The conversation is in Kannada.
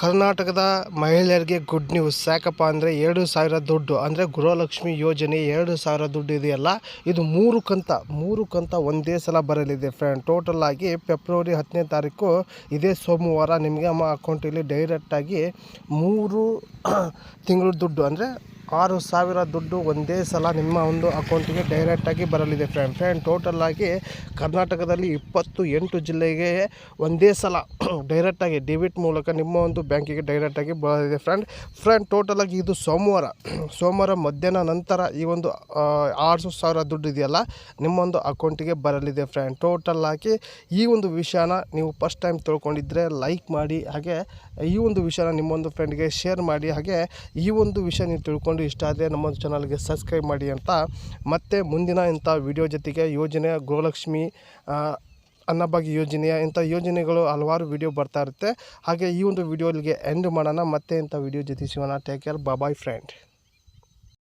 ಕರ್ನಾಟಕದ ಮಹಿಳೆಯರಿಗೆ ಗುಡ್ ನ್ಯೂಸ್ ಯಾಕಪ್ಪ ಅಂದರೆ ಎರಡು ಸಾವಿರ ದುಡ್ಡು, ಅಂದರೆ ಗೃಹಲಕ್ಷ್ಮಿ ಯೋಜನೆ ಎರಡು ಸಾವಿರ ದುಡ್ಡು ಇದೆಯಲ್ಲ, ಇದು ಮೂರು ಕಂತ ಮೂರು ಕಂತ ಒಂದೇ ಸಲ ಬರಲಿದೆ ಫ್ರೆಂಡ್ ಟೋಟಲ್ ಆಗಿ ಫೆಬ್ರವರಿ ಹತ್ತನೇ ತಾರೀಕು ಇದೇ ಸೋಮವಾರ ನಿಮಗೆ ನಮ್ಮ ಅಕೌಂಟಲ್ಲಿ ಡೈರೆಕ್ಟಾಗಿ ಮೂರು ತಿಂಗಳ ದುಡ್ಡು, ಅಂದರೆ ಆರು ಸಾವಿರ ದುಡ್ಡು ಒಂದೇ ಸಲ ನಿಮ್ಮ ಒಂದು ಅಕೌಂಟಿಗೆ ಡೈರೆಕ್ಟಾಗಿ ಬರಲಿದೆ ಫ್ರೆಂಡ್ ಫ್ರೆಂಡ್ ಟೋಟಲ್ ಆಗಿ ಕರ್ನಾಟಕದಲ್ಲಿ ಇಪ್ಪತ್ತು ಎಂಟು ಜಿಲ್ಲೆಗೆ ಒಂದೇ ಸಲ ಡೈರೆಕ್ಟಾಗಿ ಡೆಬಿಟ್ ಮೂಲಕ ನಿಮ್ಮ ಒಂದು ಬ್ಯಾಂಕಿಗೆ ಡೈರೆಕ್ಟಾಗಿ ಬರಲಿದೆ ಫ್ರೆಂಡ್ ಫ್ರೆಂಡ್ ಟೋಟಲ್ ಇದು ಸೋಮವಾರ ಸೋಮವಾರ ಮಧ್ಯಾಹ್ನ ನಂತರ ಈ ಒಂದು ಆರು ಸಾವಿರ ದುಡ್ಡು ಇದೆಯಲ್ಲ ನಿಮ್ಮೊಂದು ಅಕೌಂಟಿಗೆ ಬರಲಿದೆ ಫ್ರೆಂಡ್ ಟೋಟಲ್ ಆಗಿ ಈ ಒಂದು ವಿಷಯನ ನೀವು ಫಸ್ಟ್ ಟೈಮ್ ತಿಳ್ಕೊಂಡಿದ್ರೆ ಲೈಕ್ ಮಾಡಿ, ಹಾಗೆ ಈ ಒಂದು ವಿಷಯನ ನಿಮ್ಮೊಂದು ಫ್ರೆಂಡ್ಗೆ ಶೇರ್ ಮಾಡಿ, ಹಾಗೆ ಈ ಒಂದು ವಿಷಯ ನೀವು ತಿಳ್ಕೊಂಡು ಇಷ್ಟ ಆದರೆ ನಮ್ಮೊಂದು ಚಾನಲ್ಗೆ ಸಬ್ಸ್ಕ್ರೈಬ್ ಮಾಡಿ ಅಂತ. ಮತ್ತೆ ಮುಂದಿನ ಇಂಥ ವಿಡಿಯೋ ಜೊತೆಗೆ ಯೋಜನೆ ಗೋಲಕ್ಷ್ಮಿ ಅನ್ನಭಾಗ್ಯ ಯೋಜನೆಯ ಇಂಥ ಯೋಜನೆಗಳು ಹಲವಾರು ವಿಡಿಯೋ ಬರ್ತಾ ಇರುತ್ತೆ. ಹಾಗೆ ಈ ಒಂದು ವಿಡಿಯೋಲಿಗೆ ಎಂಡ್ ಮಾಡೋಣ. ಮತ್ತೆ ಇಂಥ ವಿಡಿಯೋ ಜೊತೆ ಸಿಗೋಣ. Take care boy friend